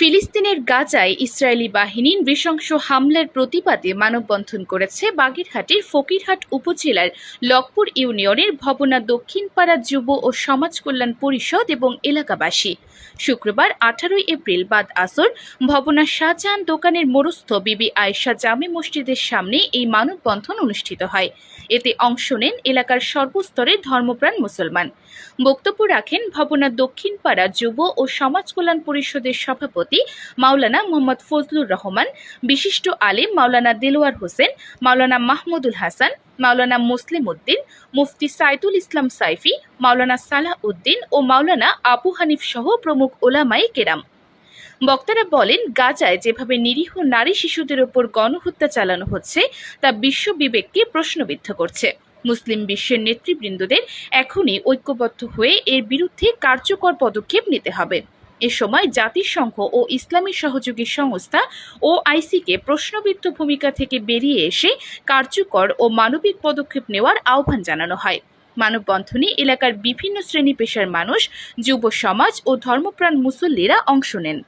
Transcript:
ফিলিস্তিনের গাজায় ইসরায়েলি বাহিনীর নৃশংস হামলার প্রতিবাদে মানববন্ধন করেছে বাগেরহাটের ফকিরহাট উপজেলার লকপুর ইউনিয়নের ভবনা দক্ষিণপাড়া যুব ও সমাজ কল্যাণ পরিষদ এবং এলাকাবাসী। শুক্রবার আঠারোই এপ্রিল বাদ আসর ভবনা শাহজাহান দোকানের মোরস্থ বিবি আয়েশা জামে মসজিদের সামনে এই মানববন্ধন অনুষ্ঠিত হয়। এতে অংশ নেন এলাকার সর্বস্তরের ধর্মপ্রাণ মুসলমান। বক্তব্য রাখেন ভবনা দক্ষিণপাড়া যুব ও সমাজ কল্যাণ পরিষদের সভাপতি মাওলানা মোহাম্মদ ফজলুর রহমান, বিশিষ্ট আলিম মাওলানা দেলোয়ার হোসেন, মাওলানা মাহমুদুল হাসান, মাওলানা মুসলিম উদ্দিন, মুফতি সাইদুল ইসলাম সাইফি, মাওলানা সালাহ উদ্দিন ও মাওলানা আবু হানিফ সহ প্রমুখ ওলামাই কেরাম। বক্তারা বলেন, গাজায় যেভাবে নিরীহ নারী শিশুদের ওপর গণহত্যা চালানো হচ্ছে, তা বিশ্ব বিবেককে প্রশ্নবিদ্ধ করছে। মুসলিম বিশ্বের নেতৃবৃন্দদের এখনই ঐক্যবদ্ধ হয়ে এর বিরুদ্ধে কার্যকর পদক্ষেপ নিতে হবে। এ সময় জাতিসংঘ ও ইসলামী সহযোগী সংস্থা ও আইসিকে প্রশ্নবিদ্ধ ভূমিকা থেকে বেরিয়ে এসে কার্যকর ও মানবিক পদক্ষেপ নেওয়ার আহ্বান জানানো হয়। মানববন্ধনে এলাকার বিভিন্ন শ্রেণি পেশার মানুষ, যুব সমাজ ও ধর্মপ্রাণ মুসল্লিরা অংশ নেন।